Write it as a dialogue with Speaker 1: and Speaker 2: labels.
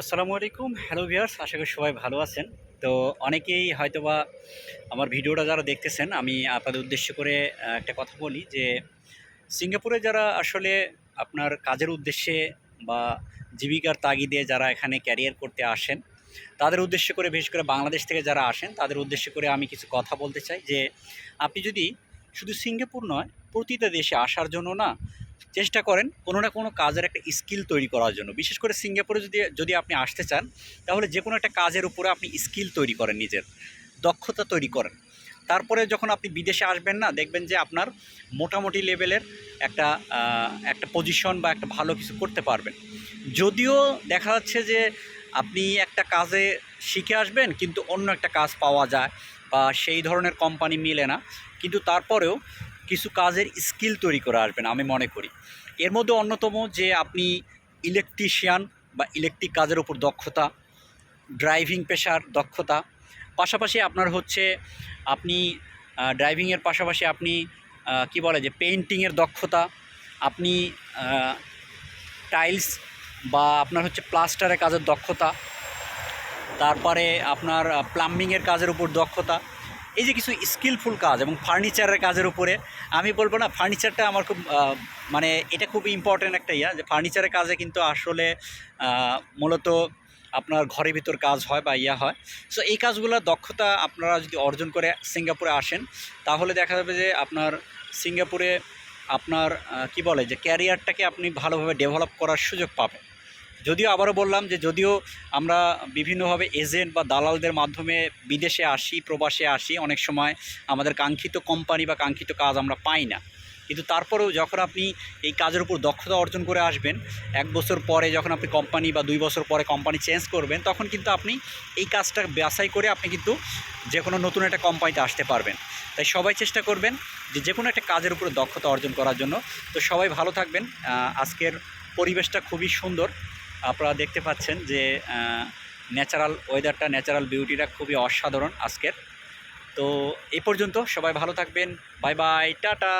Speaker 1: আসসালামু আলাইকুম। Hello viewers আশা করি সবাই ভালো আছেন। তো অনেকেই হয়তোবা আমার ভিডিওটা যারা দেখতেছেন, আমি আপনাদের উদ্দেশ্য করে একটা কথা বলি যে, সিঙ্গাপুরে যারা আসলে আপনার কাজের উদ্দেশ্যে বা জীবিকার তাগিদে যারা এখানে ক্যারিয়ার করতে আসেন, তাদের উদ্দেশ্য করে, বিশেষ করে বাংলাদেশ থেকে যারা আসেন, তাদের উদ্দেশ্য করে আমি কিছু কথা বলতে চাই যে, আপনি যদি শুধু সিঙ্গাপুর নয়, প্রতিটা দেশে আসার জন্য না চেষ্টা করেন কোনো না কোনো কাজের একটা স্কিল তৈরি করার জন্য। বিশেষ করে সিঙ্গাপুরে যদি যদি আপনি আসতে চান, তাহলে যে কোনো একটা কাজের উপরে আপনি স্কিল তৈরি করেন নিজের, দক্ষতা তৈরি করেন। তারপরে যখন আপনি বিদেশে আসবেন না, দেখবেন যে আপনার মোটামুটি লেভেলের একটা একটা পজিশন বা একটা ভালো কিছু করতে পারবেন। যদিও দেখা যাচ্ছে যে আপনি একটা কাজে শিখে আসবেন, কিন্তু অন্য একটা কাজ পাওয়া যায় বা সেই ধরনের কোম্পানি মিলে না। কিন্তু তারপরেও কিছু কাজের স্কিল তৈরি করে আসবেন আমি মনে করি। এর মধ্যে অন্যতম যে আপনি ইলেকট্রিশিয়ান বা ইলেকট্রিক কাজের উপর দক্ষতা ড্রাইভিং পেশার দক্ষতা, পাশাপাশি আপনার হচ্ছে আপনি ড্রাইভিংয়ের পাশাপাশি আপনি কি বলে যে পেইন্টিংয়ের দক্ষতা, আপনি টাইলস বা আপনার হচ্ছে প্লাস্টারের কাজের দক্ষতা, তারপরে আপনার প্লাম্বিংয়ের কাজের উপর দক্ষতা এই যে কিছু স্কিলফুল কাজ এবং ফার্নিচারের কাজের উপরে, আমি বলব না ফার্নিচারটা আমার খুব মানে এটা খুব ইম্পর্ট্যান্ট একটা ইয়া, যে ফার্নিচারের কাজে কিন্তু আসলে মূলত আপনার ঘরের ভিতর কাজ হয় বা ইয়া হয়। সো এই কাজগুলোর দক্ষতা আপনারা যদি অর্জন করে সিঙ্গাপুরে আসেন, তাহলে দেখা যাবে যে আপনার সিঙ্গাপুরে আপনার কি বলে যে ক্যারিয়ারটাকে আপনি ভালোভাবে ডেভেলপ করার সুযোগ পাবেন। যদিও আবারও বললাম যে যদিও আমরা বিভিন্নভাবে এজেন্ট বা দালালদের মাধ্যমে বিদেশে আসি, প্রবাসে আসি, অনেক সময় আমাদের কাঙ্ক্ষিত কোম্পানি বা কাঙ্ক্ষিত কাজ আমরা পাই না। কিন্তু তারপরেও যখন আপনি এই কাজের উপর দক্ষতা অর্জন করে আসবেন, এক বছর পরে যখন আপনি কোম্পানি বা দুই বছর পরে কোম্পানি চেঞ্জ করবেন, তখন কিন্তু আপনি এই কাজটা বাছাই করে আপনি কিন্তু যে কোনো নতুন একটা কোম্পানিতে আসতে পারবেন। তাই সবাই চেষ্টা করবেন যে যে কোনো একটা কাজের উপরে দক্ষতা অর্জন করার জন্য। তো সবাই ভালো থাকবেন। আজকের পরিবেশটা খুবই সুন্দর। আপনারা দেখতে পাচ্ছেন যে ন্যাচারাল ওয়েদারটা ন্যাচারাল বিউটিটা খুবই অসাধারণ আজকের। তো এই পর্যন্ত সবাই ভালো থাকবেন। Bye bye, tata!